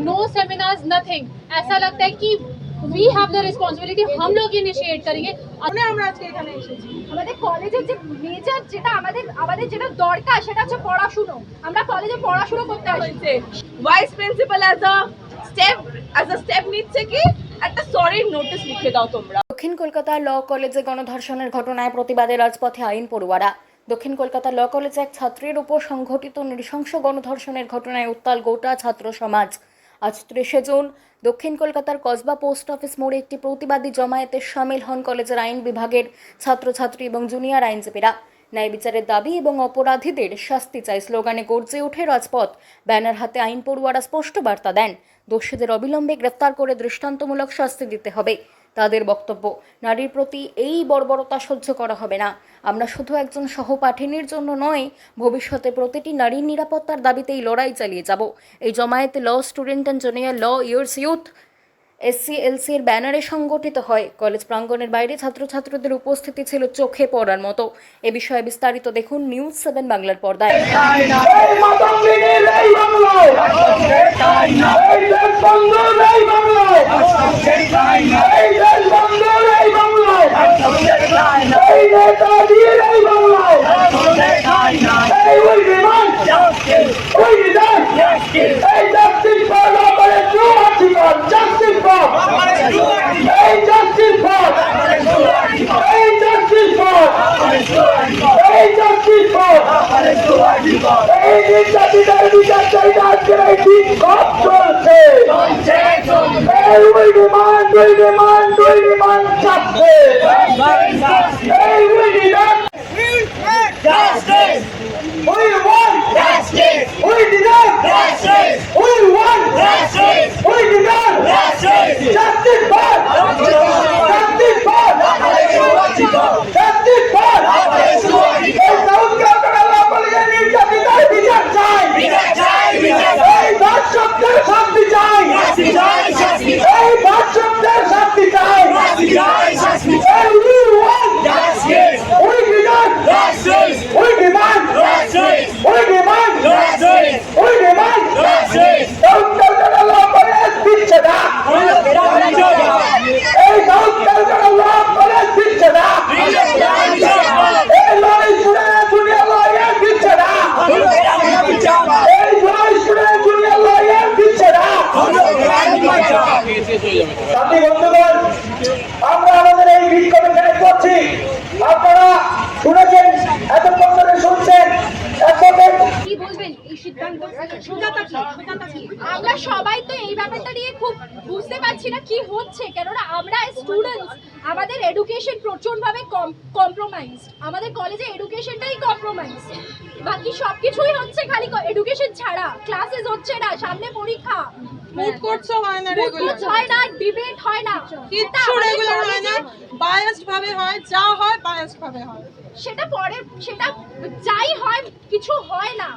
No seminars nothing ऐसा लगता है कि वी हैव द रिस्पॉन्सिबिलिटी हम लोग इनिशिएट करेंगे মানে আমরা আজকে এখানে এসেছি আমাদের কলেজের যে মেজর যেটা আমাদের আমাদের যেটা দরকার সেটা হচ্ছে পড়াশুনো আমরা কলেজে পড়াশুনো করতে আসি হয়েছে vice principal as a step as a step নিচ্ছে কি একটা সরি নোটিশ লিখে দাও তোমরা দক্ষিণ কলকাতার ল কলেজে গণধর্ষণের ঘটনায় প্রতিবাদে রাজপথে আইন পড়ুয়ারা দক্ষিণ কলকাতা ল কলেজে এক ছাত্রের উপর সংঘটিত নৃশংস গণধর্ষণের ঘটনায় উত্তাল গোটা ছাত্র সমাজ আজ ত্রিশে জুন। দক্ষিণ কলকাতার কসবা পোস্ট অফিস মোড়ে একটি প্রতিবাদী জমায়েতে সামিল হন কলেজের আইন বিভাগের ছাত্রছাত্রী এবং জুনিয়র আইনজীবীরা। ন্যায় বিচারের দাবি এবং অপরাধীদের শাস্তি চাই স্লোগানে গর্জে ওঠে রাজপথ। ব্যানার হাতে আইন পড়ুয়ারা স্পষ্ট বার্তা দেন। দোষীদের অবিলম্বে গ্রেফতার করে দৃষ্টান্তমূলক শাস্তি দিতে হবে। তাদের বক্তব্য। নারীর প্রতি এই বর্বরতা সহ্য করা হবে না। আমরা শুধু একজন সহপাঠিনীর জন্য নয়, ভবিষ্যতে প্রতিটি নারীর নিরাপত্তার দাবিতে এই লড়াই চালিয়ে যাব। এই জমায়েতে law student and junior lawyers youth SC LC এর ব্যানারে সংগঠিত হয়। কলেজ প্রাঙ্গণের বাইরে ছাত্রছাত্রীদের উপস্থিতি ছিল চোখে পড়ার মতো। এ বিষয়ে বিস্তারিত দেখুন নিউজ সেভেন বাংলার পর্দায়। এই নির্যাতিতার বিচার চাই না আজকের এই দিন কম চলছে এই we demand we demand we demand চাচ্ছে এই we demand Justice! We want Justice! We demand Justice! We want Justice! We demand Justice! Justice for justice for justice for এই সাউথ ক্যালকাটা ল কলেজের নির্যাতিতার বিচার চাই বিচার চাই, বিচার এই ধর্ষকদের শাস্তি চাই শাস্তি চাই, শাস্তি এই ধর্ষকদের শাস্তি চাই শাস্তি চাই, শাস্তি এই we want Justice! We demand Justice! We demand Justice! We demand Justice! We demand Justice! South Calcutta Law College দিচ্ছে না এই সাউথ ক্যালকাটা ল কলেজ দিচ্ছে না এই লড়াই শুনে জুনিয়র লয়ার দিচ্ছে না এই লড়াই শুনে জুনিয়র লয়ার দিচ্ছে না সাথী বন্ধুগণ আমরা আমাদের এই বিক্ষোভ এখানে করছি আপনারা শুনেছেন এতক্ষণ ধরে শুনছেন? কি বলবেন? এই সিদ্ধান্ত সুজাতা কি? সুজাতা কি? আমরা সবাই তো এই ব্যাপারটা নিয়ে খুব বুঝতে পারছি না কি হচ্ছে কেননা আমরা স্টুডেন্টস আমাদের এডুকেশন প্রচণ্ডভাবে কম্প্রোমাইজ আমাদের কলেজে এডুকেশনটাই কম্প্রোমাইজ বাকি সবকিছুই হচ্ছে খালি এডুকেশন ছাড়া। ক্লাসেস হচ্ছে না সামনে পরীক্ষা। মুড কোর্টসও হয় না রেগুলার হয় না ডিবেট হয় না। কিচ্ছু রেগুলার হয় না। বায়াসড ভাবে হয় যা হয় বায়াসড ভাবে হয় সেটা পরে সেটা যাই হয় কিছু হয় না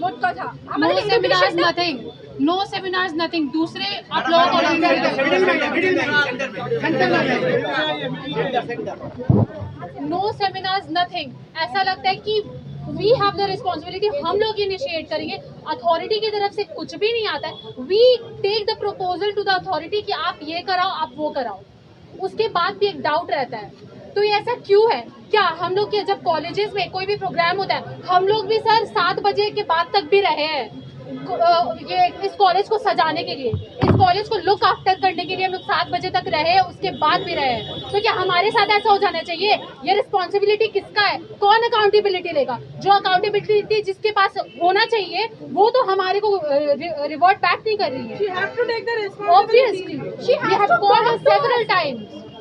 মোট কথা আমাদের no seminars education-টা- nothing no seminars nothing दूसरे आप law college no seminars nothing ऐसा लगता है कि वी हैव द रिस्पॉन्सिबिलिटी हम लोग इनिशिएट करेंगे अथॉरिटी की तरफ से कुछ भी नहीं आता है we take the proposal to the authority कि आप ये कराओ आप वो कराओ उसके बाद भी एक डाउट रहता है तो ये ऐसा क्यों है? क्या हम लोग के जब कॉलेजेस में कोई भी प्रोग्राम होता है हम लोग भी सर सात बजे के बाद तक भी रहे हैं ये इस कॉलेज को सजाने के लिए। इस कॉलेज को लुक आफ्टर करने के लिए हम लोग सात बजे तक रहे उसके बाद भी रहे तो क्या हमारे साथ ऐसा हो जाना चाहिए? ये रिस्पॉन्सिबिलिटी किसका है? कौन अकाउंटेबिलिटी लेगा? जो अकाउंटेबिलिटी जिसके पास होना चाहिए वो तो हमारे को रिवॉर्ड बैक नहीं कर रही है।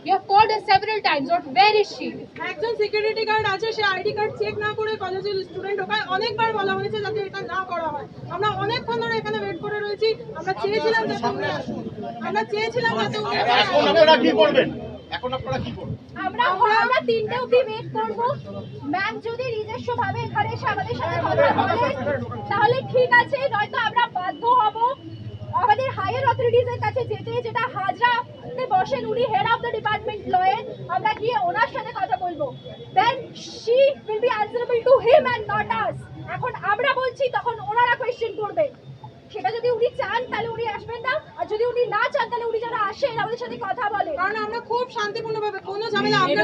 We have called her several times. But where is she? একজন সিকিউরিটি গার্ড আছে সে আইডি কার্ড চেক না করে কলেজের স্টুডেন্ট ঢোকায় অনেকবার বলা হয়েছে যাতে এটা না করা হয় আমরা অনেকক্ষণ ধরে এখানে ওয়েট করে রয়েছি আমরা চেয়েছিলাম যাতে উনি আসুন আমরা চেয়েছিলাম যাতে উনি এখানে। আপনারা কি করবেন এখন আপনারা কি করবেন আমরা আমরা তিনটে অবধি ওয়েট করব ম্যাম যদি নিজস্ব ভাবে এখানে এসে আমাদের সাথে কথা বলে তাহলে ঠিক আছে নয়তো আমরা বাধ্য হব আমাদের হায়ার অথরিটিজের কাছে যেতে যেটা হাজরাতে বসেন উনি হেড অফ দ্য ডিপার্টমেন্ট লয়ে আমরা গিয়ে ওনার সাথে কথা বলব। Then she will be answerable to him and not us এখন আমরা বলছি তখন ওনারা কোয়েশ্চেন করবে। সেটা যদি উনি চান তাহলে উনি আসবেন না। আর যদি উনি না চান তাহলে উনি যারা আসেন আমাদের সাথে কথা বলে। কারণ আমরা খুব শান্তিপূর্ণভাবে কোনো ঝামেলা আমরা